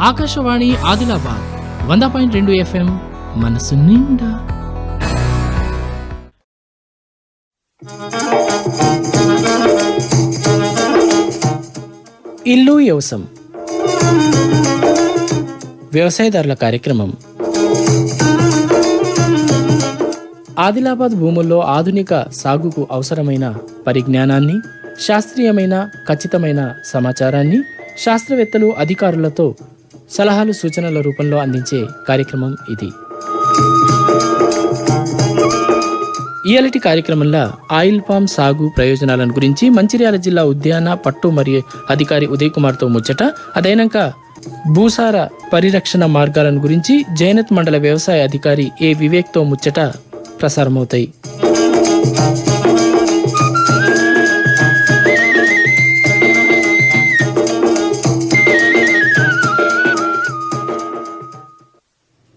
ఆకాశవాణి ఆదిలాబాద్ వంద పాయింట్ రెండు ఎఫ్ఎం మనసు నిండా. ఇల్లు వ్యవసం వ్యవసాయదారుల కార్యక్రమం. ఆదిలాబాద్ భూముల్లో ఆధునిక సాగుకు అవసరమైన పరిజ్ఞానాన్ని శాస్త్రీయమైన ఖచ్చితమైన సమాచారాన్ని శాస్త్రవేత్తలు అధికారులతో సలహాలు సూచనల రూపంలో అందించే కార్యక్రమం ఇది. ఇయాలటి కార్యక్రమంలో ఆయిల్ పామ్ సాగు ప్రయోజనాలను గురించి మంచిర్యాల జిల్లా ఉద్యాన పట్టు మరియు అధికారి ఉదయ్ కుమార్తో ముచ్చట అదైనాక భూసార పరిరక్షణ మార్గాలను గురించి జైనత్ మండల వ్యవసాయ అధికారి ఏ వివేక్తో ముచ్చట ప్రసారమవుతాయి.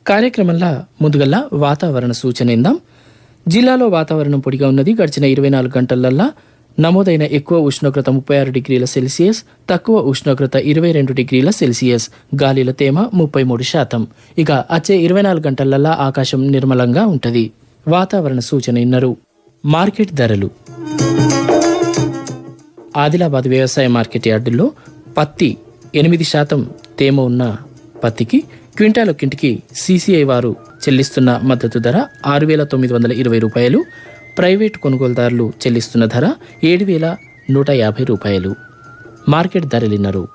కార్యక్రమంలో ముందుగల్లా వాతావరణ సూచన ఇందాం. జిల్లాలో వాతావరణం పొడిగా ఉన్నది. గడిచిన ఇరవై నాలుగు గంటలల్లా నమోదైన ఎక్కువ ఉష్ణోగ్రత ముప్పై ఆరు డిగ్రీల సెల్సియస్ తక్కువ ఉష్ణోగ్రత ఇరవై రెండు డిగ్రీల సెల్సియస్ గాలిల తేమ ముప్పై మూడు శాతం. ఇక వచ్చే ఇరవై నాలుగు గంటలల్లా ఆకాశం నిర్మలంగా ఉంటుంది. వాతావరణ సూచన ఇన్నరు. మార్కెట్ ధరలు. ఆదిలాబాద్ వ్యవసాయ మార్కెట్ యార్డుల్లో పత్తి ఎనిమిది శాతం తేమ ఉన్న పత్తికి క్వింటాలొక్కింటికి సీసీఐ వారు చెల్లిస్తున్న మద్దతు ధర ఆరు వేల తొమ్మిది వందల ఇరవై రూపాయలు. ప్రైవేట్ కొనుగోలుదారులు చెల్లిస్తున్న ధర ఏడు వేల నూట యాభై రూపాయలు. మార్కెట్ ధరలిన్నరు.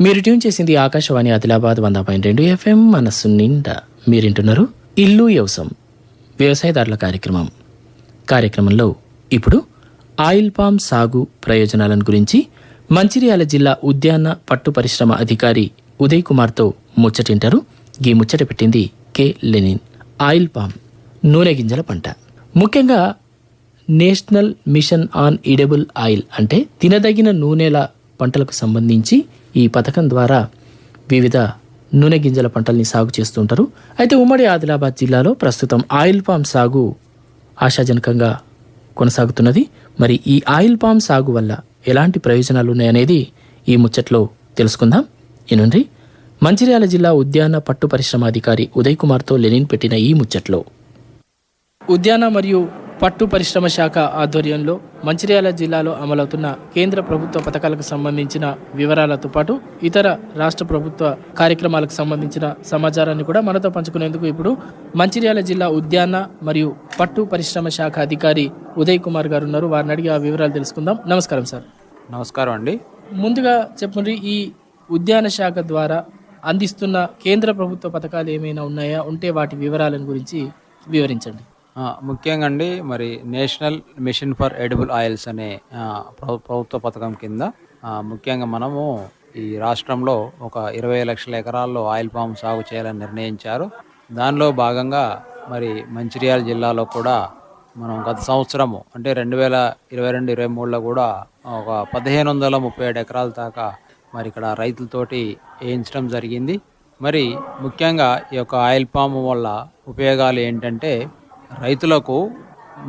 మీరు ట్యూన్ చేసింది ఆకాశవాణి ఆదిలాబాద్ వంద పాయింట్ రెండు ఎఫ్ఎం మనస్సు నిండా. మీరింటున్నారు ఇల్లు వ్యవసాయం వ్యవసాయదారుల కార్యక్రమం. కార్యక్రమంలో ఇప్పుడు ఆయిల్ పామ్ సాగు ప్రయోజనాలను గురించి మంచిర్యాల జిల్లా ఉద్యాన పట్టు పరిశ్రమ అధికారి ఉదయ్ కుమార్తో ముచ్చటింటారు. ఈ ముచ్చట పెట్టింది కె. లెనిన్. ఆయిల్ పామ్ నూనె గింజల పంట. ముఖ్యంగా national mission on edible oil అంటే తినదగిన నూనెల పంటలకు సంబంధించి ఈ పథకం ద్వారా వివిధ నూనె గింజల పంటల్ని సాగు చేస్తుంటారు. అయితే ఉమ్మడి ఆదిలాబాద్ జిల్లాలో ప్రస్తుతం ఆయిల్ పామ్ సాగు ఆశాజనకంగా కొనసాగుతున్నది. మరి ఈ ఆయిల్ పామ్ సాగు వల్ల ఎలాంటి ప్రయోజనాలు ఉన్నాయనేది ఈ ముచ్చట్లో తెలుసుకుందాం. ఈనుండి మంచిర్యాల జిల్లా ఉద్యాన పట్టు పరిశ్రమ అధికారి ఉదయ్ కుమార్తో లెనిన్ పెట్టిన ఈ ముచ్చట్లో. ఉద్యాన మరియు పట్టు పరిశ్రమ శాఖ ఆధ్వర్యంలో మంచిర్యాల జిల్లాలో అమలవుతున్న కేంద్ర ప్రభుత్వ పథకాలకు సంబంధించిన వివరాలతో పాటు ఇతర రాష్ట్ర ప్రభుత్వ కార్యక్రమాలకు సంబంధించిన సమాచారాన్ని కూడా మనతో పంచుకునేందుకు ఇప్పుడు మంచిర్యాల జిల్లా ఉద్యాన మరియు పట్టు పరిశ్రమ శాఖ అధికారి ఉదయ్ కుమార్ గారు ఉన్నారు. వారిని అడిగి ఆ వివరాలు తెలుసుకుందాం. నమస్కారం సార్. నమస్కారం అండి. ముందుగా చెప్పండి ఈ ఉద్యాన శాఖ ద్వారా అందిస్తున్న కేంద్ర ప్రభుత్వ పథకాలు ఏమైనా ఉన్నాయా? ఉంటే వాటి వివరాలను గురించి వివరించండి. ముఖ్యంగా అండి మరి national mission for edible oils అనే ప్రభుత్వ పథకం కింద ముఖ్యంగా మనము ఈ రాష్ట్రంలో ఒక ఇరవై లక్షల ఎకరాల్లో ఆయిల్ పామ్ సాగు చేయాలని నిర్ణయించారు. దానిలో భాగంగా మరి మంచిర్యాల జిల్లాలో కూడా మనం గత సంవత్సరము అంటే రెండు వేల ఇరవై రెండు ఇరవై మూడులో కూడా ఒక పదిహేను వందల ముప్పై ఏడు ఎకరాల దాకా మరి ఇక్కడ రైతులతోటి వేయించడం జరిగింది. మరి ముఖ్యంగా ఈ యొక్క ఆయిల్ పాము వల్ల ఉపయోగాలు ఏంటంటే రైతులకు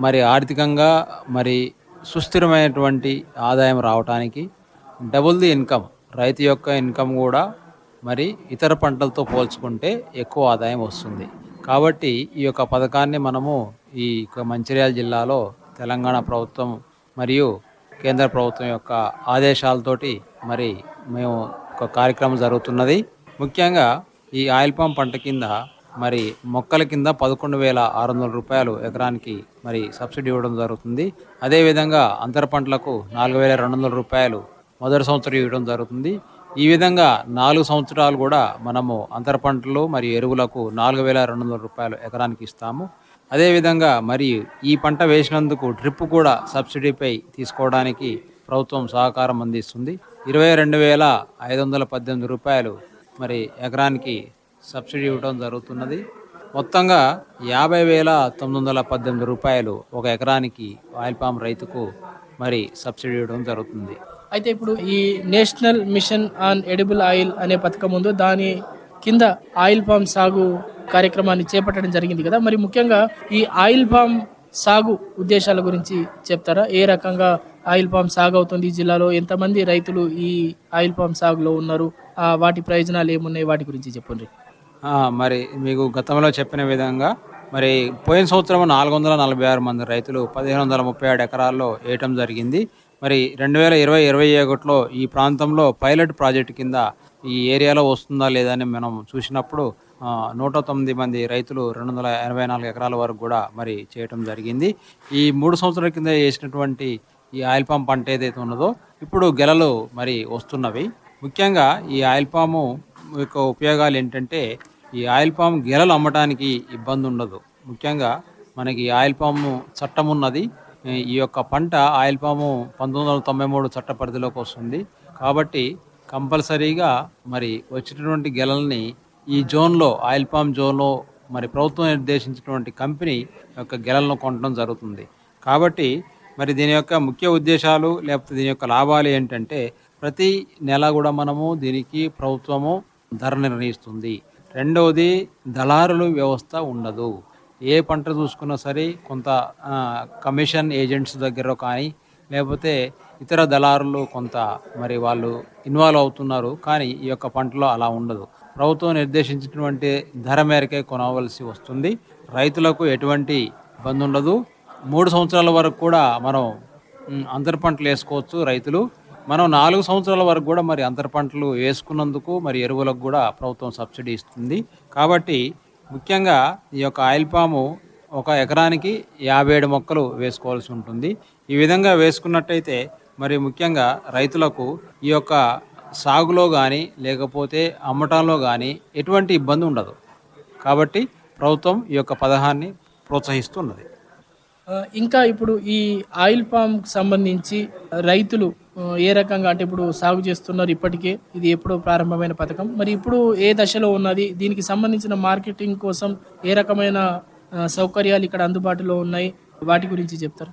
మరి ఆర్థికంగా మరి సుస్థిరమైనటువంటి ఆదాయం రావటానికి డబుల్ ది ఇన్కమ్ రైతు యొక్క ఇన్కమ్ కూడా మరి ఇతర పంటలతో పోల్చుకుంటే ఎక్కువ ఆదాయం వస్తుంది. కాబట్టి ఈ యొక్క పథకాన్ని మనము ఈ యొక్క మంచిర్యాల జిల్లాలో తెలంగాణ ప్రభుత్వం మరియు కేంద్ర ప్రభుత్వం యొక్క ఆదేశాలతోటి మరి మేము ఒక కార్యక్రమం జరుగుతున్నది. ముఖ్యంగా ఈ ఆయిల్ పామ్ పంట కింద మరి మొక్కల కింద పదకొండు వేల ఆరు వందల రూపాయలు ఎకరానికి మరి సబ్సిడీ ఇవ్వడం జరుగుతుంది. అదేవిధంగా అంతర పంటలకు నాలుగు వేల రెండు వందల రూపాయలు మొదటి సంవత్సరం ఇవ్వడం జరుగుతుంది. ఈ విధంగా నాలుగు సంవత్సరాలు కూడా మనము అంతర పంటలు మరియు ఎరువులకు నాలుగు వేల రెండు వందల రూపాయలు ఎకరానికి ఇస్తాము. అదేవిధంగా మరి ఈ పంట వేసినందుకు డ్రిప్ కూడా సబ్సిడీపై తీసుకోవడానికి ప్రభుత్వం సహకారం అందిస్తుంది. ఇరవై రెండు వేల ఐదు వందల పద్దెనిమిది రూపాయలు మరి ఎకరానికి సబ్సిడీ ఇవ్వడం జరుగుతున్నది. మొత్తంగా యాభై వేల తొమ్మిది వందల పద్దెనిమిది రూపాయలు ఒక ఎకరానికి ఆయిల్ పామ్ రైతుకు మరి సబ్సిడీ ఇవ్వడం జరుగుతుంది. అయితే ఇప్పుడు ఈ national mission on edible oil అనే పథకం ఉందో దాని కింద ఆయిల్ పామ్ సాగు కార్యక్రమాన్ని చేపట్టడం జరిగింది కదా. మరి ముఖ్యంగా ఈ ఆయిల్ పామ్ సాగు ఉద్దేశాల గురించి చెప్తారా? ఏ రకంగా ఆయిల్ పామ్ సాగు అవుతుంది ఈ జిల్లాలో? ఎంతమంది రైతులు ఈ ఆయిల్ పామ్ సాగులో ఉన్నారు? ఆ, వాటి ప్రయోజనాలు ఏమున్నాయి? వాటి గురించి చెప్పండి. మరి మీకు గతంలో చెప్పిన విధంగా మరి పోయిన సంవత్సరం నాలుగు వందల నలభై ఆరు మంది రైతులు పదిహేను వందల ముప్పై ఏడు ఎకరాల్లో వేయటం జరిగింది. మరి రెండు వేల ఇరవై ఇరవై ఒకటిలో ఈ ప్రాంతంలో పైలట్ ప్రాజెక్టు కింద ఈ ఏరియాలో వస్తుందా లేదా అని మనం చూసినప్పుడు నూట తొమ్మిది మంది రైతులు రెండు వందల ఎనభై నాలుగు ఎకరాల వరకు కూడా మరి చేయటం జరిగింది. ఈ మూడు సంవత్సరాల కింద వేసినటువంటి ఈ ఆయిల్ పామ్ పంట ఏదైతే ఉన్నదో ఇప్పుడు గెలలు మరి వస్తున్నవి. ముఖ్యంగా ఈ ఆయిల్ పాము యొక్క ఉపయోగాలు ఏంటంటే ఈ ఆయిల్ పామ్ గెలలు అమ్మటానికి ఇబ్బంది ఉండదు. ముఖ్యంగా మనకి ఆయిల్ పాము చట్టం ఉన్నది. ఈ యొక్క పంట ఆయిల్ పాము పంతొమ్మిది వందల తొంభై మూడు చట్ట పరిధిలోకి వస్తుంది. కాబట్టి కంపల్సరీగా మరి వచ్చినటువంటి గెలల్ని ఈ జోన్లో ఆయిల్ పామ్ జోన్లో మరి ప్రభుత్వం నిర్దేశించినటువంటి కంపెనీ యొక్క గెలలను కొనడం జరుగుతుంది. కాబట్టి మరి దీని యొక్క ముఖ్య ఉద్దేశాలు లేకపోతే దీని యొక్క లాభాలు ఏంటంటే ప్రతి నెల కూడా మనము దీనికి ప్రభుత్వము ధర నిర్ణయిస్తుంది. రెండవది దళారుల వ్యవస్థ ఉండదు. ఏ పంట చూసుకున్నా సరే కొంత కమిషన్ ఏజెంట్స్ దగ్గర కానీ లేకపోతే ఇతర దళారులు కొంత మరి వాళ్ళు ఇన్వాల్వ్ అవుతున్నారు. కానీ ఈ యొక్క పంటలో అలా ఉండదు. ప్రభుత్వం నిర్దేశించినటువంటి ధర మేరకే కొనవలసి వస్తుంది. రైతులకు ఎటువంటి ఇబ్బంది ఉండదు. మూడు సంవత్సరాల వరకు కూడా మనం అంతర పంటలు వేసుకోవచ్చు రైతులు. మనం నాలుగు సంవత్సరాల వరకు కూడా మరి అంతర పంటలు వేసుకున్నందుకు మరి ఎరువులకు కూడా ప్రభుత్వం సబ్సిడీ ఇస్తుంది. కాబట్టి ముఖ్యంగా ఈ యొక్క ఆయిల్ పాము ఒక ఎకరానికి యాభై ఏడు మొక్కలు వేసుకోవాల్సి ఉంటుంది. ఈ విధంగా వేసుకున్నట్టయితే మరి ముఖ్యంగా రైతులకు ఈ యొక్క సాగులో కానీ లేకపోతే అమ్మటంలో కానీ ఎటువంటి ఇబ్బంది ఉండదు. కాబట్టి ప్రభుత్వం ఈ యొక్క పథకాన్ని ప్రోత్సహిస్తున్నది. ఇంకా ఇప్పుడు ఈ ఆయిల్ పామ్కి సంబంధించి రైతులు ఏ రకంగా అంటే ఇప్పుడు సాగు చేస్తున్నారు ఇప్పటికే? ఇది ఎప్పుడో ప్రారంభమైన పథకం. మరి ఇప్పుడు ఏ దశలో ఉన్నది? దీనికి సంబంధించిన మార్కెటింగ్ కోసం ఏ రకమైన సౌకర్యాలు ఇక్కడ అందుబాటులో ఉన్నాయి? వాటి గురించి చెప్తారు?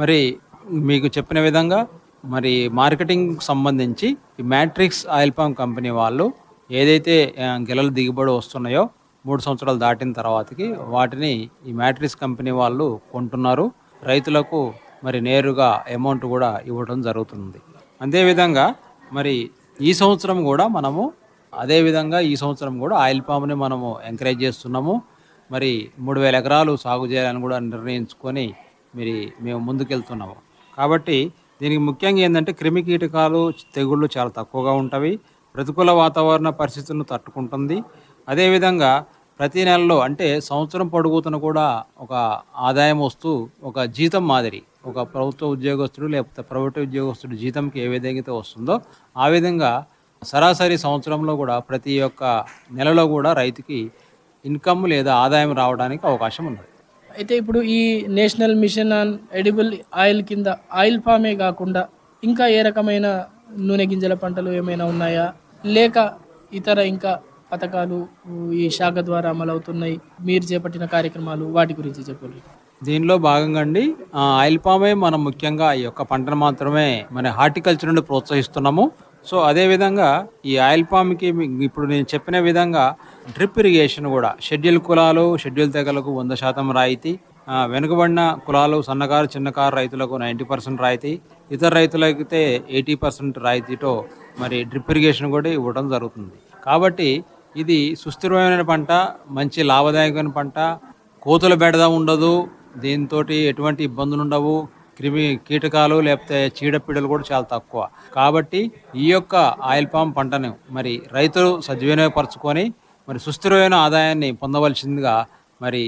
మరి మీకు చెప్పిన విధంగా మరి మార్కెటింగ్ సంబంధించి ఈ మ్యాట్రిక్స్ ఆయిల్ పామ్ కంపెనీ వాళ్ళు ఏదైతే గెలలు దిగుబడి వస్తున్నాయో మూడు సంవత్సరాలు దాటిన తర్వాతకి వాటిని ఈ మ్యాట్రిక్స్ కంపెనీ వాళ్ళు కొంటున్నారు. రైతులకు మరి నేరుగా అమౌంట్ కూడా ఇవ్వడం జరుగుతుంది. అదేవిధంగా మరి ఈ సంవత్సరం కూడా మనము అదేవిధంగా ఈ సంవత్సరం కూడా ఆయిల్ పామ్ని మనము ఎంకరేజ్ చేస్తున్నాము. మరి మూడు వేల ఎకరాలు సాగు చేయాలని కూడా నిర్ణయించుకొని మరి మేము ముందుకెళ్తున్నాము. కాబట్టి దీనికి ముఖ్యంగా ఏంటంటే క్రిమి కీటకాలు తెగుళ్ళు చాలా తక్కువగా ఉంటవి ప్రతికూల వాతావరణ పరిస్థితులను తట్టుకుంటుంది. అదేవిధంగా ప్రతి నెలలో అంటే సంవత్సరం పొడుగుతున్న కూడా ఒక ఆదాయం వస్తూ ఒక జీతం మాదిరి ఒక ప్రభుత్వ ఉద్యోగస్తుడు లేకపోతే ప్రైవేట్ ఉద్యోగస్తుడు జీతంకి ఏ విధంగా అయితే వస్తుందో ఆ విధంగా సరాసరి సంవత్సరంలో కూడా ప్రతి ఒక్క నెలలో కూడా రైతుకి ఇన్కమ్ లేదా ఆదాయం రావడానికి అవకాశం ఉన్నది. అయితే ఇప్పుడు ఈ national mission on edible oil కింద ఆయిల్ ఫామే కాకుండా ఇంకా ఏ రకమైన నూనె గింజల పంటలు ఏమైనా ఉన్నాయా? లేక ఇతర ఇంకా పథకాలు ఈ శాఖ ద్వారా అమలవుతున్నాయి. మీరు చేపట్టిన కార్యక్రమాలు వాటి గురించి చెప్పండి. దీనిలో భాగంగా అండి ఆ, ఆయిల్ పామే మనం ముఖ్యంగా ఈ యొక్క పంటను మాత్రమే మన హార్టికల్చర్ నుండి ప్రోత్సహిస్తున్నాము. సో అదేవిధంగా ఈ ఆయిల్ పామ్కి ఇప్పుడు నేను చెప్పిన విధంగా డ్రిప్ ఇరిగేషన్ కూడా షెడ్యూల్ కులాలు షెడ్యూల్ తెగలకు వంద శాతం రాయితీ వెనుకబడిన కులాలు సన్నకారు చిన్నకారు రైతులకు నైంటీ పర్సెంట్ రాయితీ ఇతర రైతులకైతే ఎయిటీ పర్సెంట్ రాయితీతో మరి డ్రిప్ ఇరిగేషన్ కూడా ఇవ్వడం జరుగుతుంది. కాబట్టి ఇది సుస్థిరమైన పంట మంచి లాభదాయకమైన పంట. కోతుల బెడద ఉండదు. దీంతో ఎటువంటి ఇబ్బందులు ఉండవు. క్రిమి కీటకాలు లేకపోతే చీడపీడలు కూడా చాలా తక్కువ. కాబట్టి ఈ యొక్క ఆయిల్ పామ్ పంటను మరి రైతులు సద్వినియోగపరచుకొని మరి సుస్థిరమైన ఆదాయాన్ని పొందవలసిందిగా మరి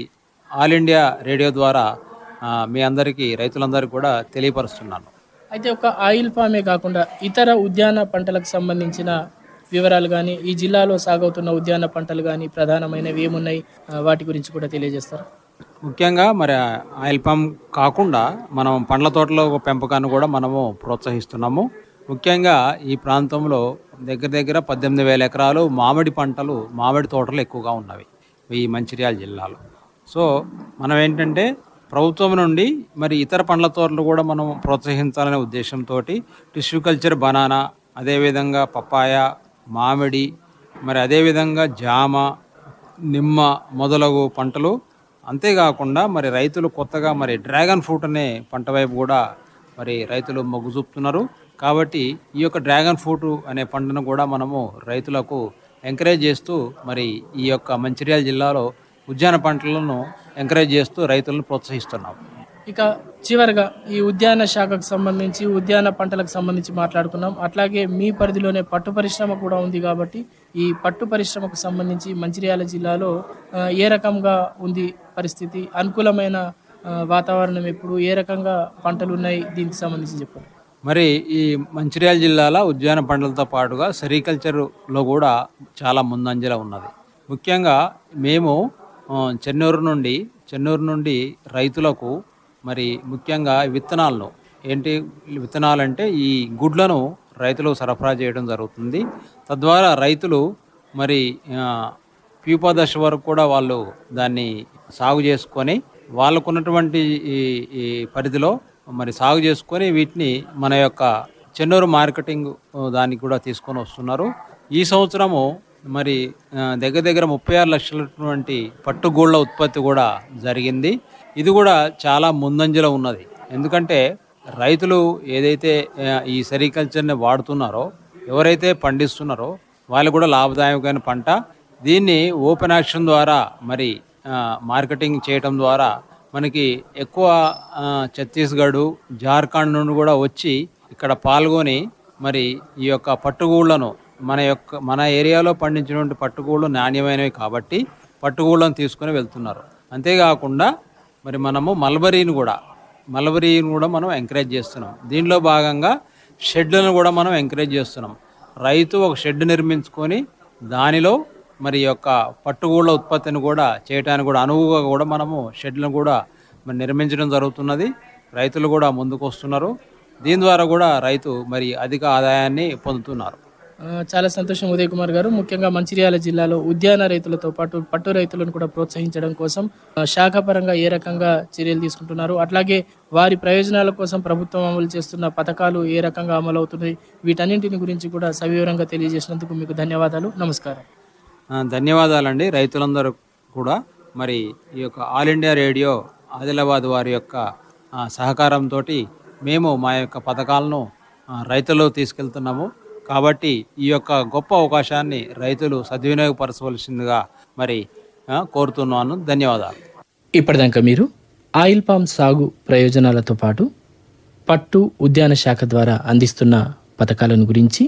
ఆల్ ఇండియా రేడియో ద్వారా మీ అందరికీ రైతులందరికీ కూడా తెలియపరుస్తున్నాను. అయితే ఒక ఆయిల్ పామే కాకుండా ఇతర ఉద్యాన పంటలకు సంబంధించిన వివరాలు కానీ ఈ జిల్లాలో సాగవుతున్న ఉద్యాన పంటలు కానీ ప్రధానమైనవి ఏమున్నాయి? వాటి గురించి కూడా తెలియజేస్తారు? ముఖ్యంగా మరి ఆయిల్ పామ్ కాకుండా మనం పండ్ల తోటలో పెంపకాన్ని కూడా మనము ప్రోత్సహిస్తున్నాము. ముఖ్యంగా ఈ ప్రాంతంలో దగ్గర దగ్గర పద్దెనిమిది వేల ఎకరాలు మామిడి పంటలు మామిడి తోటలు ఎక్కువగా ఉన్నవి ఈ మంచిర్యాల జిల్లాలో. సో మనం ఏంటంటే ప్రభుత్వం నుండి మరి ఇతర పండ్ల తోటలు కూడా మనం ప్రోత్సహించాలనే ఉద్దేశంతో టిష్యూ కల్చర్ బనానా అదేవిధంగా పప్పాయ మామిడి మరి అదేవిధంగా జామ నిమ్మ మొదలగు పంటలు. అంతేకాకుండా మరి రైతులు కొత్తగా మరి డ్రాగన్ ఫ్రూట్ అనే పంట వైపు కూడా మరి రైతులు మొగ్గు చూపుతున్నారు. కాబట్టి ఈ యొక్క డ్రాగన్ ఫ్రూట్ అనే పంటను కూడా మనము రైతులకు ఎంకరేజ్ చేస్తూ మరి ఈ యొక్క మంచిర్యాల జిల్లాలో ఉద్యాన పంటలను ఎంకరేజ్ చేస్తూ రైతులను ప్రోత్సహిస్తున్నాం. ఇక చివరగా ఈ ఉద్యాన శాఖకు సంబంధించి ఉద్యాన పంటలకు సంబంధించి మాట్లాడుకున్నాం. అట్లాగే మీ పరిధిలోనే పట్టు పరిశ్రమ కూడా ఉంది కాబట్టి ఈ పట్టు పరిశ్రమకు సంబంధించి మంచిర్యాల జిల్లాలో ఏ రకంగా ఉంది పరిస్థితి? అనుకూలమైన వాతావరణం ఎప్పుడు? ఏ రకంగా పంటలు ఉన్నాయి? దీనికి సంబంధించి చెప్పండి. మరి ఈ మంచిర్యాల జిల్లాలో ఉద్యాన పంటలతో పాటుగా సెరికల్చర్లో కూడా చాలా ముందంజల ఉన్నది. ముఖ్యంగా మేము చెన్నూరు నుండి చెన్నూరు నుండి రైతులకు మరి ముఖ్యంగా విత్తనాలను ఏంటి? విత్తనాలంటే ఈ గుడ్లను రైతులు సరఫరా చేయడం జరుగుతుంది. తద్వారా రైతులు మరి ఆ, ప్యూపా దశ వరకు కూడా వాళ్ళు దాన్ని సాగు చేసుకొని వాళ్ళకున్నటువంటి ఈ పరిధిలో మరి సాగు చేసుకొని వీటిని మన యొక్క చెన్నూరు మార్కెటింగ్ దానికి కూడా తీసుకొని వస్తున్నారు. ఈ సంవత్సరము మరి దగ్గర దగ్గర ముప్పై ఆరు లక్షలటువంటి పట్టుగూళ్ళ ఉత్పత్తి కూడా జరిగింది. ఇది కూడా చాలా ముందంజలో ఉన్నది. ఎందుకంటే రైతులు ఏదైతే ఈ సెరికల్చర్ని వాడుతున్నారో ఎవరైతే పండిస్తున్నారో వాళ్ళు కూడా లాభదాయకమైన పంట. దీన్ని ఓపెన్ యాక్షన్ ద్వారా మరి మార్కెటింగ్ చేయటం ద్వారా మనకి ఎక్కువ ఛత్తీస్గఢ్ జార్ఖండ్ నుండి కూడా వచ్చి ఇక్కడ పాల్గొని మరి ఈ యొక్క పట్టుగూళ్ళను మన యొక్క మన ఏరియాలో పండించినటువంటి పట్టుగూళ్ళు నాణ్యమైనవి కాబట్టి పట్టుగూళ్ళను తీసుకుని వెళ్తున్నారు. అంతేకాకుండా మరి మనము మల్బరీని కూడా మల్బరీని కూడా మనం ఎంకరేజ్ చేస్తున్నాం. దీనిలో భాగంగా షెడ్లను కూడా మనం ఎంకరేజ్ చేస్తున్నాం. రైతు ఒక షెడ్ నిర్మించుకొని దానిలో మరి యొక్క పట్టుగూళ్ళ ఉత్పత్తిని కూడా చేయడానికి కూడా అనువుగా కూడా మనము షెడ్లను కూడా మరి నిర్మించడం జరుగుతున్నది. రైతులు కూడా ముందుకు వస్తున్నారు దీని ద్వారా కూడా రైతు మరి అధిక ఆదాయాన్ని పొందుతున్నారు. చాలా సంతోషం ఉదయ్ కుమార్ గారు. ముఖ్యంగా మంచిర్యాల జిల్లాలో ఉద్యాన రైతులతో పాటు పట్టు రైతులను కూడా ప్రోత్సహించడం కోసం శాఖపరంగా ఏ రకంగా చర్యలు తీసుకుంటున్నారు? అట్లాగే వారి ప్రయోజనాల కోసం ప్రభుత్వం అమలు చేస్తున్న పథకాలు ఏ రకంగా అమలు అవుతున్నాయి వీటన్నింటిని గురించి కూడా సవివరంగా తెలియజేసినందుకు మీకు ధన్యవాదాలు. నమస్కారం. ధన్యవాదాలండి. రైతులందరూ కూడా మరి ఈ యొక్క ఆల్ ఇండియా రేడియో ఆదిలాబాద్ వారి యొక్క సహకారంతో మేము మా యొక్క పథకాలను రైతులు రైతుల్లో తీసుకెళ్తున్నాము. కాబట్టి ఈ యొక్క గొప్ప అవకాశాన్ని రైతులు సద్వినియోగపరచవలసిందిగా మరి కోరుతున్నాను. ధన్యవాదాలు. ఇప్పటిదాకా మీరు ఆయిల్ పామ్ సాగు ప్రయోజనాలతో పాటు పట్టు ఉద్యాన శాఖ ద్వారా అందిస్తున్న పథకాలను గురించి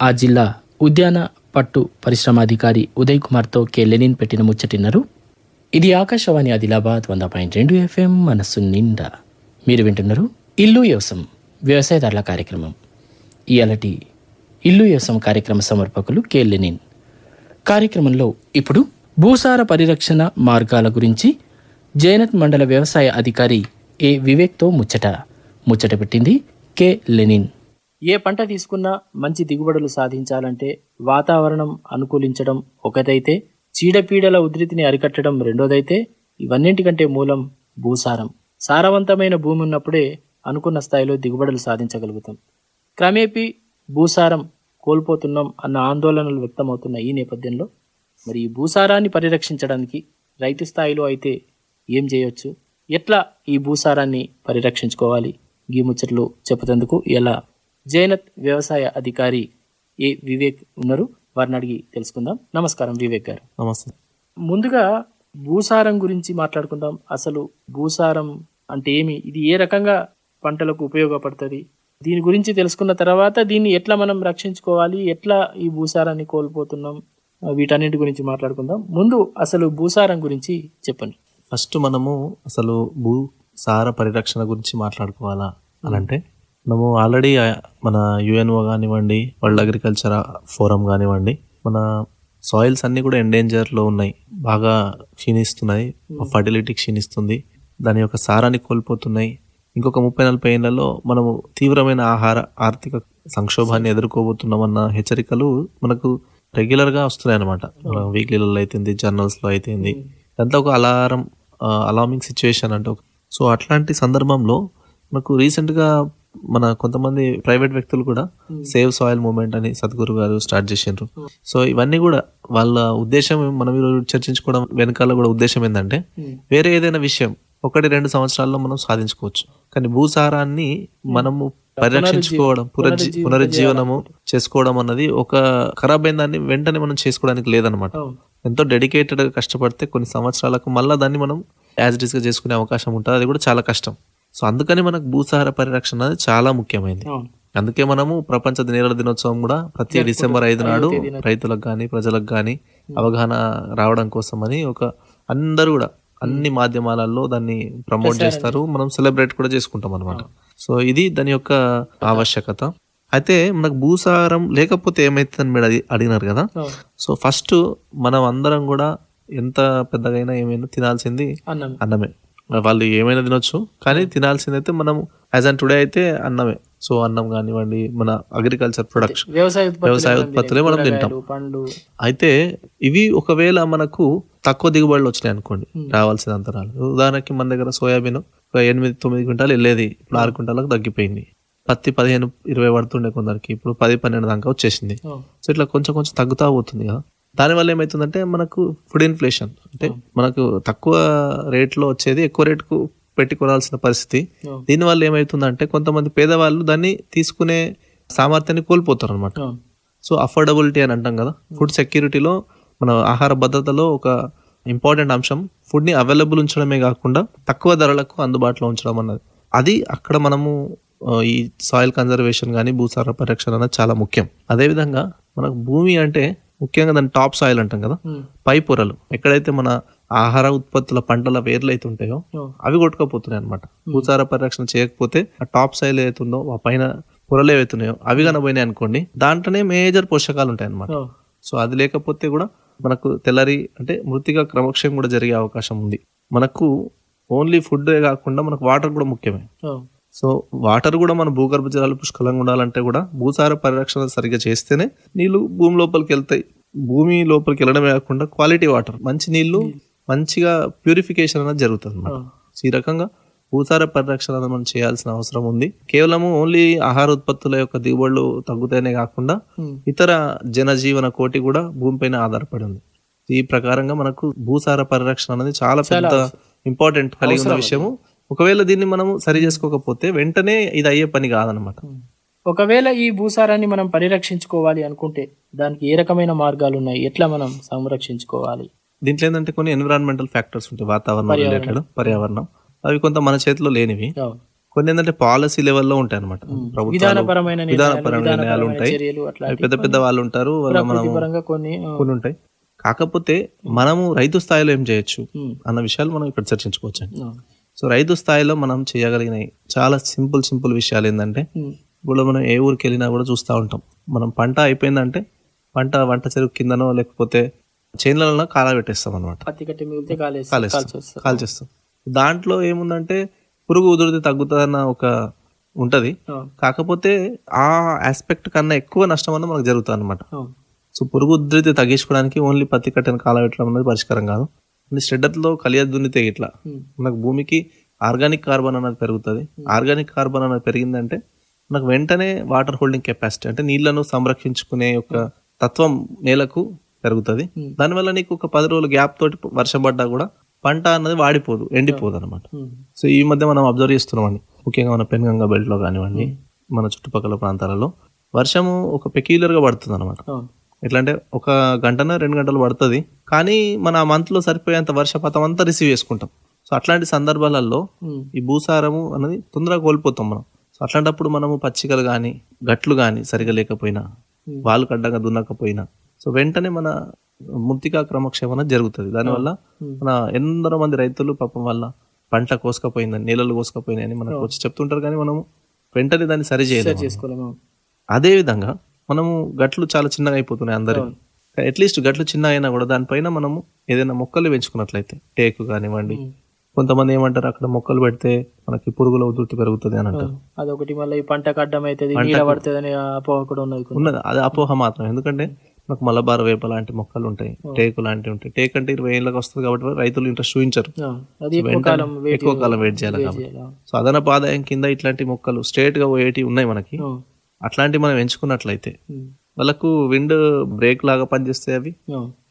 ఆ జిల్లా ఉద్యాన పట్టు పరిశ్రమాధికారి ఉదయ్ కుమార్తో కె. లెనిన్ పెట్టిన ముచ్చటిన్నారు ఇది ఆకాశవాణి ఆదిలాబాద్ వంద పాయింట్ రెండు ఎఫ్ఎం మనస్సు నిండా. మీరు వింటున్నారు ఇల్లు వ్యవసం వ్యవసాయదారుల కార్యక్రమం. ఇయాలటి ఇల్లు యోసం కార్యక్రమ సమర్పకులు కె లెనిన్. కార్యక్రమంలో ఇప్పుడు భూసార పరిరక్షణ మార్గాల గురించి జైనత్ మండల వ్యవసాయ అధికారి ఏ వివేక్తో ముచ్చట. ముచ్చట పెట్టింది కె లెనిన్. ఏ పంట తీసుకున్నా మంచి దిగుబడులు సాధించాలంటే వాతావరణం అనుకూలించడం ఒకటైతే చీడపీడల ఉధృతిని అరికట్టడం రెండోదైతే ఇవన్నింటికంటే మూలం భూసారం. సారవంతమైన భూమి ఉన్నప్పుడే అనుకున్న స్థాయిలో దిగుబడులు సాధించగలుగుతాం. క్రమేపీ భూసారం కోల్పోతున్నాం అన్న ఆందోళనలు వ్యక్తమవుతున్న ఈ నేపథ్యంలో. మరి ఈ భూసారాన్ని పరిరక్షించడానికి రైతు స్థాయిలో అయితే ఏం చేయొచ్చు? ఎట్లా ఈ భూసారాన్ని పరిరక్షించుకోవాలి? ఈ ముచ్చట్లు చెప్పుతందుకు ఎలా జైనత్ వ్యవసాయ అధికారి ఏ వివేక్ ఉన్నారు. వారిని అడిగి తెలుసుకుందాం. నమస్కారం వివేక్ గారు. నమస్తే. ముందుగా భూసారం గురించి మాట్లాడుకుందాం. అసలు భూసారం అంటే ఏమి? ఇది ఏ రకంగా పంటలకు ఉపయోగపడుతుంది? దీని గురించి తెలుసుకున్న తర్వాత దీన్ని ఎట్లా మనం రక్షించుకోవాలి? ఎట్లా ఈ భూసారాన్ని కోల్పోతున్నాం? వీటన్నిటి గురించి మాట్లాడుకుందాం. ముందు అసలు భూసారం గురించి చెప్పండి. ఫస్ట్ మనము అసలు భూ సార పరిరక్షణ గురించి మాట్లాడుకోవాలా అని అంటే మనము ఆల్రెడీ మన యుఎన్ఓ కానివ్వండి వరల్డ్ అగ్రికల్చర్ ఫోరం కానివ్వండి మన సాయిల్స్ అన్నీ కూడా ఎండేంజర్లో ఉన్నాయి. బాగా క్షీణిస్తున్నాయి. ఫర్టిలిటీ క్షీణిస్తుంది. దాని యొక్క సారాన్ని కోల్పోతున్నాయి. ఇంకొక ముప్పై నలభై ఏళ్ళలో మనము తీవ్రమైన ఆహార ఆర్థిక సంక్షోభాన్ని ఎదుర్కోబోతున్నామన్న హెచ్చరికలు మనకు రెగ్యులర్గా వస్తున్నాయి అనమాట వీక్లీలలో అయితేంది జర్నల్స్లో అయితేంది. ఇదంతా ఒక అలారం అలార్మింగ్ సిచ్యువేషన్ అంటే. సో అట్లాంటి సందర్భంలో మనకు రీసెంట్గా మన కొంతమంది ప్రైవేట్ వ్యక్తులు కూడా సేవ్ సాయిల్ మూవ్మెంట్ అని సద్గురు గారు స్టార్ట్ చేసిండ్రు. సో ఇవన్నీ కూడా వాళ్ళ ఉద్దేశం మనం ఈరోజు చర్చించుకోవడం వెనకాల కూడా ఉద్దేశం ఏంటంటే వేరే ఏదైనా విషయం ఒకటి రెండు సంవత్సరాల్లో మనం సాధించుకోవచ్చు. కానీ భూసారాన్ని మనము పరిరక్షించుకోవడం పునర్జీ పునరుజ్జీవనము చేసుకోవడం అన్నది ఒక ఖరాబ్ అయిన దాన్ని వెంటనే మనం చేసుకోవడానికి లేదనమాట ఎంతో డెడికేటెడ్గా కష్టపడితే కొన్ని సంవత్సరాలకు మళ్ళీ దాన్ని మనం యాజ్ ఇట్గా చేసుకునే అవకాశం ఉంటుంది. అది కూడా చాలా కష్టం. సో అందుకని మనకు భూసార పరిరక్షణ అనేది చాలా ముఖ్యమైనది. అందుకే మనము ప్రపంచ నేరల దినోత్సవం కూడా ప్రతి డిసెంబర్ ఐదు నాడు రైతులకు కానీ ప్రజలకు కానీ అవగాహన రావడం కోసం అని ఒక అందరూ కూడా అన్ని మాధ్యమాలలో దాన్ని ప్రమోట్ చేస్తారు. మనం సెలబ్రేట్ కూడా చేసుకుంటాం అనమాట సో ఇది దాని యొక్క ఆవశ్యకత. అయితే మనకు భూసారం లేకపోతే ఏమైతుందని మీరు అడి- అడిగినారు కదా? సో ఫస్ట్ మనం అందరం కూడా ఎంత పెద్దగైనా ఏమైనా తినాల్సింది అన్నం అన్నమే. వాళ్ళు ఏమైనా తినొచ్చు కానీ తినాల్సింది అయితే మనం యాజ్ అన్ టుడే అయితే అన్నమే. సో అన్నం కానివ్వండి మన అగ్రికల్చర్ ప్రొడక్షన్ వ్యవసాయ ఉత్పత్తులు వ్యవసాయ మనం ఉత్పత్తులే మనం తినేది. తింటాం. పండ్లు. అయితే ఇవి ఒకవేళ మనకు తక్కువ దిగుబడులు వచ్చినాయి అనుకోండి రావాల్సిన అంతరాలు. ఉదాహరణకి మన దగ్గర సోయాబీన్ ఒక ఎనిమిది తొమ్మిది క్వింటాలు వెళ్ళేది. ఇప్పుడు ఆరు క్వింటాలకు తగ్గిపోయింది. పత్తి పదిహేను ఇరవై పడుతుండే కొందరికి ఇప్పుడు పది పన్నెండు దాకా వచ్చేసింది. ఆ. సో ఇట్లా కొంచెం కొంచెం తగ్గుతా పోతుంది కదా. దానివల్ల ఏమవుతుందంటే మనకు ఫుడ్ ఇన్ఫ్లేషన్ అంటే మనకు తక్కువ రేట్లో వచ్చేది ఎక్కువ రేటుకు పెట్టి కొనాల్సిన పరిస్థితి. దీనివల్ల ఏమవుతుందంటే కొంతమంది పేదవాళ్ళు దాన్ని తీసుకునే సామర్థ్యాన్ని కోల్పోతారు అనమాట. సో అఫోర్డబిలిటీ అని అంటాం కదా. ఫుడ్ సెక్యూరిటీలో మన ఆహార భద్రతలో ఒక ఇంపార్టెంట్ అంశం ఫుడ్ని అవైలబుల్ ఉంచడమే కాకుండా తక్కువ ధరలకు అందుబాటులో ఉంచడం అన్నది. అది అక్కడ మనము ఈ సాయిల్ కన్జర్వేషన్ కానీ భూసార పరిరక్షణ అనేది చాలా ముఖ్యం. అదేవిధంగా మనకు భూమి అంటే ముఖ్యంగా దాని టాప్ సాయిల్ అంటాం కదా. పై పొరలు ఎక్కడైతే మన ఆహార ఉత్పత్తుల పంటల వేర్లు అయితే ఉంటాయో. అవి కొట్టుకపోతున్నాయి అనమాట భూసార పరిరక్షణ చేయకపోతే ఆ టాప్ సైల్ ఏతుందో ఆ పైన పొరలు ఏవైతున్నాయో అవి కనబోయినాయి అనుకోండి దాంట్లోనే మేజర్ పోషకాలు ఉంటాయి అనమాట. సో అది లేకపోతే కూడా మనకు తెల్లరి అంటే మృతిగా క్రమక్షయం కూడా జరిగే అవకాశం ఉంది. మనకు ఓన్లీ ఫుడ్ కాకుండా మనకు వాటర్ కూడా ముఖ్యమే. సో వాటర్ కూడా మన భూగర్భ జలాలు పుష్కలంగా ఉండాలంటే కూడా భూసార పరిరక్షణ సరిగ్గా చేస్తేనే నీళ్ళు భూమి లోపలికి వెళ్తాయి. భూమి లోపలికి వెళ్ళడమే కాకుండా క్వాలిటీ వాటర్ మంచి నీళ్ళు మంచిగా ప్యూరిఫికేషన్ అనేది జరుగుతుంది అన్నమాట సో ఈ రకంగా భూసార పరిరక్షణ అనేది మనం చేయాల్సిన అవసరం ఉంది. కేవలము ఓన్లీ ఆహార ఉత్పత్తుల యొక్క దిగుబడులు తగ్గుతాయనే కాకుండా. ఇతర జనజీవన కోటి కూడా భూమిపైన ఆధారపడి ఉంది. ఈ ప్రకారంగా మనకు భూసార పరిరక్షణ అనేది చాలా పెద్ద ఇంపార్టెంట్ కలిగి ఉన్న విషయము. ఒకవేళ దీన్ని మనము సరి చేసుకోకపోతే వెంటనే ఇది అయ్యే పని కాదనమాట ఒకవేళ ఈ భూసారాన్ని మనం పరిరక్షించుకోవాలి అనుకుంటే దానికి ఏ రకమైన మార్గాలు ఉన్నాయి? ఎట్లా మనం సంరక్షించుకోవాలి? దీంట్లో ఏంటంటే కొన్ని ఎన్విరాన్మెంటల్ ఫ్యాక్టర్స్ ఉంటాయి వాతావరణం రిలేటెడ్ పర్యావరణం. అవి కొంత మన చేతిలో లేనివి. కొన్ని ఏంటంటే పాలసీ లెవెల్లో ఉంటాయి అనమాట విధానపరమైన నిర్ణయాలు, ఉంటాయి. పెద్ద పెద్ద వాళ్ళు ఉంటారు కొన్ని ఉంటాయి. కాకపోతే మనము రైతు స్థాయిలో ఏం చేయొచ్చు. అన్న విషయాలు మనం ఇక్కడ చర్చించుకోవచ్చు. సో రైతు స్థాయిలో మనం చేయగలిగినవి చాలా సింపుల్ సింపుల్ విషయాలు ఏంటంటే. ఇప్పుడు మనం ఏ ఊరికి వెళ్ళినా కూడా చూస్తూ ఉంటాం. మనం పంట అయిపోయిందంటే పంట వంట చెరుకు కిందనో లేకపోతే చేన్లలో కాలా పెట్టేస్తాం అనమాట పత్తి కట్టి మిగిలితే కాలేసి కాలేస్తాం కాల్చి వస్తారు. కాల్చేస్తాం. దాంట్లో ఏముందంటే పురుగు ఉధృతి తగ్గుతుందన్న ఒక ఉంటది. కాకపోతే ఆ ఆస్పెక్ట్ కన్నా ఎక్కువ నష్టం అన్న మనకు జరుగుతుంది అనమాట. సో పురుగు ఉధృతి తగ్గించుకోవడానికి ఓన్లీ పత్తి కట్టెను కాలబెట్టడం అనేది పరిష్కారం కాదు. శ్రెడ్డర్లో కలియ దున్నితే ఇట్లా. మనకు భూమికి ఆర్గానిక్ కార్బన్ అనేది పెరుగుతుంది. ఆర్గానిక్ కార్బన్ అనేది పెరిగిందంటే మనకు వెంటనే వాటర్ హోల్డింగ్ కెపాసిటీ అంటే నీళ్ళను సంరక్షించుకునే యొక్క తత్వం నేలకు పెరుగుతుంది. దానివల్ల నీకు ఒక పది రోజుల గ్యాప్ తోటి వర్షం పడ్డా కూడా పంట అన్నది వాడిపోదు ఎండిపోదు అనమాట. సో ఈ మధ్య మనం అబ్జర్వ్ చేస్తున్నామండి. ముఖ్యంగా మన పెన్గంగా బెల్ట్లో కానివ్వండి మన చుట్టుపక్కల ప్రాంతాలలో వర్షము ఒక peculiar గా పడుతుంది అనమాట. ఎట్లా అంటే ఒక గంటన రెండు గంటలు పడుతుంది. కానీ మన ఆ month లో సరిపోయేంత వర్షపాతం అంతా రిసీవ్ చేసుకుంటాం. సో అట్లాంటి సందర్భాలలో. ఈ భూసారము అనేది తొందరగా కోల్పోతాం మనం. సో అట్లాంటప్పుడు మనము పచ్చికలు కానీ గట్లు కానీ సరిగా లేకపోయినా వాళ్ళు కడ్డంగా దున్నకపోయినా సో వెంటనే మన మృతికా క్రమక్షేమణ జరుగుతుంది. దానివల్ల మన ఎందరో మంది రైతులు పాపం వల్ల పంట కోసుకపోయిందని నీళ్ళలు కోసుకపోయినాయని మనకు వచ్చి చెప్తుంటారు. కానీ మనము వెంటనే దాన్ని సరి చేసుకోలేము. అదే విధంగా మనము గట్లు చాలా చిన్నగా అయిపోతున్నాయి అందరి అట్లీస్ట్ గట్లు చిన్న అయినా కూడా దానిపైన మనము ఏదైనా మొక్కలు పెంచుకున్నట్లయితే టేకు కానివ్వండి. కొంతమంది ఏమంటారు అక్కడ మొక్కలు పెడితే మనకి పురుగుల ఉధృతి పెరుగుతుంది అని అంటారు. అదొకటి మళ్ళీ ఈ పంటకు అడ్డం అవుతుంది ఉన్నది. ఉన్నది. అది అపోహ మాత్రం. ఎందుకంటే మనకు మలబార్ వేప లాంటి మొక్కలు ఉంటాయి. టేకు లాంటివి ఉంటాయి. టేక్ అంటే ఇరవై ఏళ్ళకి వస్తుంది కాబట్టి రైతులు ఇంట్రెస్ట్ చూపించరు. ఎక్కువ కాలం వెయిట్ చేయాలి. కాబట్టి. సో అదనపు ఆదాయం కింద ఇట్లాంటి మొక్కలు స్ట్రేట్గా పోయేటి ఉన్నాయి మనకి. అట్లాంటివి మనం ఎంచుకున్నట్లయితే వాళ్ళకు విండ్ బ్రేక్ లాగా పనిచేస్తాయి అవి.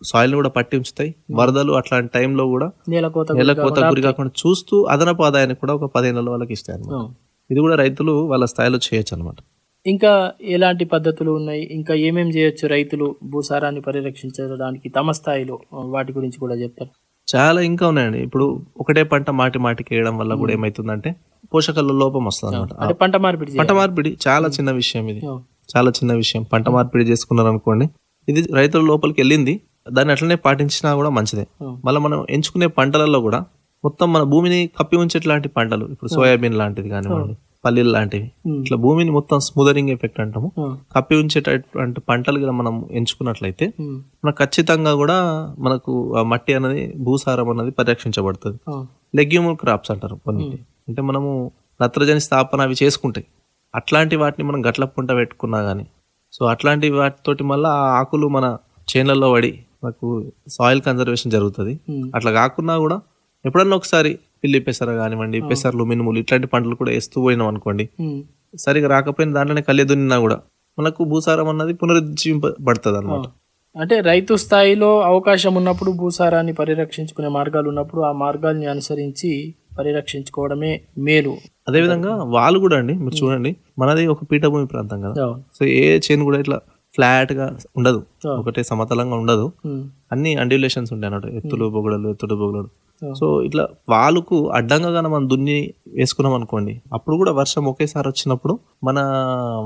సాయిల్ కూడా పట్టి ఉంచుతాయి. వరదలు అట్లాంటి టైంలో కూడా నేల కోత నెల కోత గురి కాకుండా చూస్తూ అదనపు ఆదాయాన్ని కూడా ఒక పదిహేను వాళ్ళకి ఇస్తాయి అన్నమాట ఆ. ఇది కూడా రైతులు వాళ్ళ స్థాయిలో చేయొచ్చు అనమాట ఇంకా ఎలాంటి పద్ధతులు ఉన్నాయి? ఇంకా ఏమేం చేయొచ్చు రైతులు భూసారాన్ని పరిరక్షించడానికి తమ స్థాయిలో? వాటి గురించి కూడా చెప్తారు. చాలా ఇంకా ఉన్నాయండి. ఇప్పుడు ఒకటే పంట మాటి మాటికి వేయడం వల్ల కూడా ఏమైతుందంటే పోషకాల లోపం వస్తుంది అనమాట అంటే పంట మార్పిడి పంట మార్పిడి చాలా చిన్న విషయం ఇది. చాలా చిన్న విషయం. పంట మార్పిడి చేసుకున్నారు అనుకోండి ఇది రైతుల లోపలికి వెళ్ళింది దాన్ని అట్లనే పాటించినా కూడా మంచిదే. మళ్ళీ మనం ఎంచుకునే పంటలలో కూడా మొత్తం మన భూమిని కప్పి ఉంచేట్లాంటి పంటలు ఇప్పుడు సోయాబీన్ లాంటిది కానివ్వండి పల్లీలు లాంటివి. ఇట్లా భూమిని మొత్తం స్మూదరింగ్ ఎఫెక్ట్ అంటాము. కప్పి ఉంచేటటువంటి పంటలు కూడా మనం ఎంచుకున్నట్లయితే మనకు ఖచ్చితంగా కూడా మనకు ఆ మట్టి అనేది భూసారం అనేది పరిరక్షించబడుతుంది. ఆ, లెగ్యూమల్ క్రాప్స్ అంటారు కొన్ని. అంటే మనము నత్రజని స్థాపన అవి చేసుకుంటాయి అట్లాంటి వాటిని మనం గట్ల పుంట పెట్టుకున్నా కానీ సో అట్లాంటి వాటితోటి మళ్ళీ ఆ ఆకులు మన చేన్లలో పడి మనకు సాయిల్ కన్జర్వేషన్ జరుగుతుంది. అట్లా కాకున్నా కూడా ఎప్పుడన్నా ఒకసారి పిల్లి పెసర కానివ్వండి పెసర్లు మినుములు ఇట్లాంటి పంటలు కూడా వేస్తూ పోయినాం అనుకోండి. సరిగా రాకపోయినా దాంట్లోనే కళ్ళె దున్నినా కూడా మనకు భూసారం అన్నది పునరుజ్జీవింపబడుతుంది అనమాట అంటే రైతు స్థాయిలో అవకాశం ఉన్నప్పుడు భూసారాన్ని పరిరక్షించుకునే మార్గాలు ఉన్నప్పుడు ఆ మార్గాల్ని అనుసరించి పరిరక్షించుకోవడమే మేలు. అదేవిధంగా వాళ్ళు కూడా అండి మీరు చూడండి మనది ఒక పీఠభూమి ప్రాంతం కదా. సో ఏ చైన్ కూడా ఇట్లా ఫ్లాట్గా ఉండదు. ఒకటే సమతలంగా ఉండదు. అన్ని అండ్యులేషన్స్ ఉంటాయి అన్నట్టు ఎత్తులు బొగడలు ఎత్తుడు బొగడలు. సో ఇట్లా వాళ్ళకు అడ్డంగా గాన మనం దున్ని వేసుకున్నాం అనుకోండి అప్పుడు కూడా వర్షం ఒకేసారి వచ్చినప్పుడు మన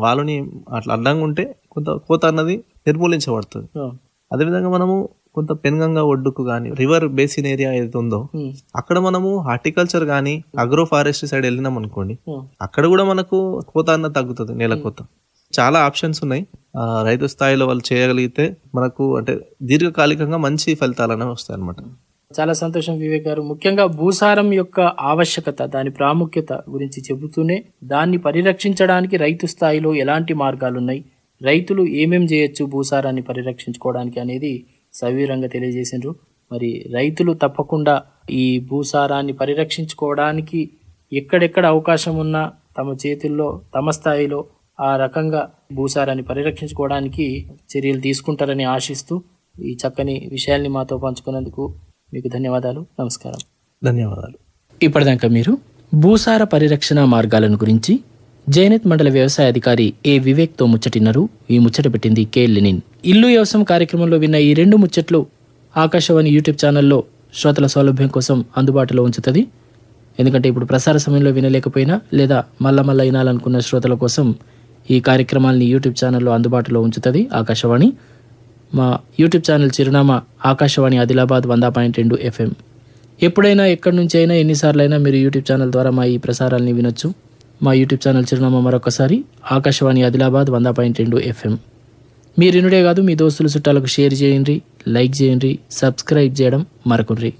వాళ్ళని అట్లా అడ్డంగా ఉంటే కొంత కోత అన్నది నిర్మూలించబడుతుంది. అదేవిధంగా మనము కొంత పెనుగంగా ఒడ్డుకు కానీ రివర్ బేసిన్ ఏరియా ఏదైతే ఉందో ఉమ్, అక్కడ మనము హార్టికల్చర్ కానీ అగ్రో ఫారెస్ట్రీ సైడ్ వెళ్ళినాం అనుకోండి అక్కడ కూడా మనకు కోత అన్న తగ్గుతుంది నేల కోత. చాలా ఆప్షన్స్ ఉన్నాయి. రైతు స్థాయిలో వాళ్ళు చేయగలిగితే మనకు అంటే దీర్ఘకాలికంగా మంచి ఫలితాలు అనేవి వస్తాయి అనమాట చాలా సంతోషం వివేక్ గారు. ముఖ్యంగా భూసారం యొక్క ఆవశ్యకత దాని ప్రాముఖ్యత గురించి చెబుతూనే దాన్ని పరిరక్షించడానికి రైతు స్థాయిలో ఎలాంటి మార్గాలు ఉన్నాయి రైతులు ఏమేం చేయొచ్చు భూసారాన్ని పరిరక్షించుకోవడానికి అనేది సవీరంగా తెలియజేసిండ్రు. మరి రైతులు తప్పకుండా ఈ భూసారాన్ని పరిరక్షించుకోవడానికి ఎక్కడెక్కడ అవకాశం ఉన్నా తమ చేతుల్లో తమ స్థాయిలో ఆ రకంగా భూసారాన్ని పరిరక్షించుకోవడానికి చర్యలు తీసుకుంటారని ఆశిస్తూ ఈ చక్కని విషయాల్ని మాతో పంచుకున్నందుకు మీకు ధన్యవాదాలు. నమస్కారం. ధన్యవాదాలు. ఇప్పటిదాకా మీరు భూసార పరిరక్షణ మార్గాలను గురించి జైనత్ మండల వ్యవసాయ అధికారి ఏ వివేక్తో ముచ్చటిన్నారు ఈ ముచ్చట పెట్టింది కె లెనిన్. ఇల్లు వ్యవసాయం కార్యక్రమంలో విన్న ఈ రెండు ముచ్చట్లు ఆకాశవాణి యూట్యూబ్ ఛానల్లో శ్రోతల సౌలభ్యం కోసం అందుబాటులో ఉంచుతుంది. ఎందుకంటే ఇప్పుడు ప్రసార సమయంలో వినలేకపోయినా లేదా మళ్ళా మళ్ళా వినాలనుకున్న శ్రోతల కోసం ఈ కార్యక్రమాల్ని యూట్యూబ్ ఛానల్లో అందుబాటులో ఉంచుతుంది ఆకాశవాణి. మా యూట్యూబ్ ఛానల్ చిరునామా ఆకాశవాణి ఆదిలాబాద్ వంద పాయింట్ రెండు ఎఫ్ఎం. ఎప్పుడైనా ఎక్కడి నుంచి అయినా ఎన్నిసార్లైనా మీరు యూట్యూబ్ ఛానల్ ద్వారా మా ఈ ప్రసారాల్ని వినొచ్చు. మా యూట్యూబ్ ఛానల్ చిరునామా మరొకసారి ఆకాశవాణి ఆదిలాబాద్ వంద పాయింట్ రెండు ఎఫ్ఎం. మీరు వినుడే కాదు మీ దోస్తులు చుట్టాలకు షేర్ చేయండి లైక్ చేయండి సబ్స్క్రైబ్ చేయడం మరకుండ్రి.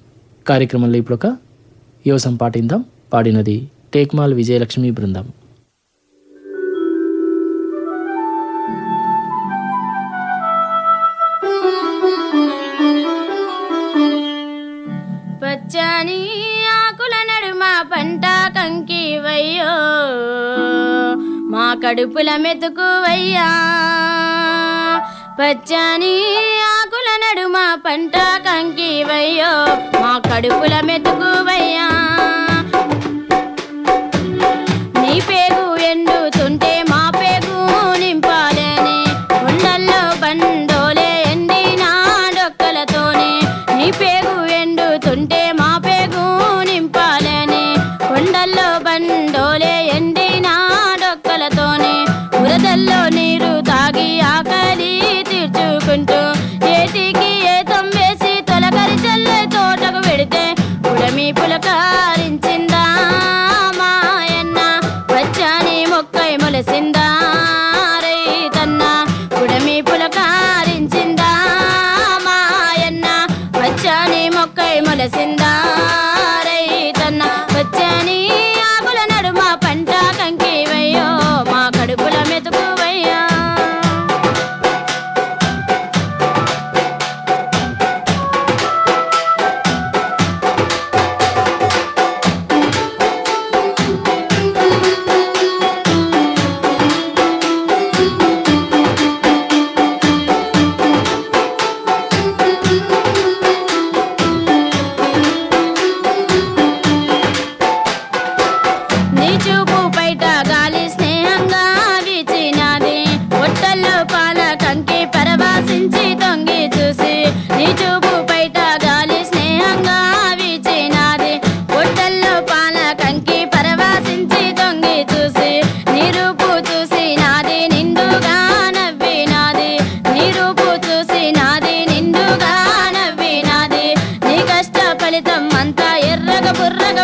కార్యక్రమంలో ఇప్పుడు ఒక యోసం పాటిందాం పాడినది టేక్మాల్ విజయలక్ష్మి బృందం. పచ్చని ఆకుల నడుమ పంట కంకి వయ్యో మా కడుపుల మెతుకు వయ్యా పచ్చని ఆకుల నడుమ పంట కంకి వయ్యో మా కడుపుల మెతుకు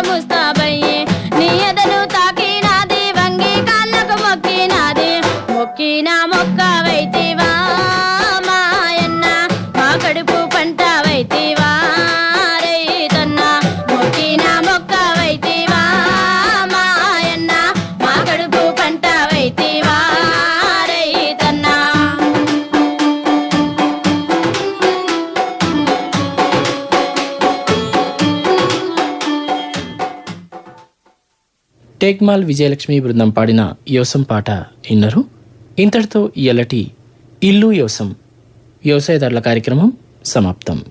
estamos na టేక్మాల్ విజయలక్ష్మి బృందం పాడిన యోసం పాట విన్నారు. ఇంతటితో ఎలటి ఇల్లు యోసం. వ్యవసాయదారుల కార్యక్రమం సమాప్తం.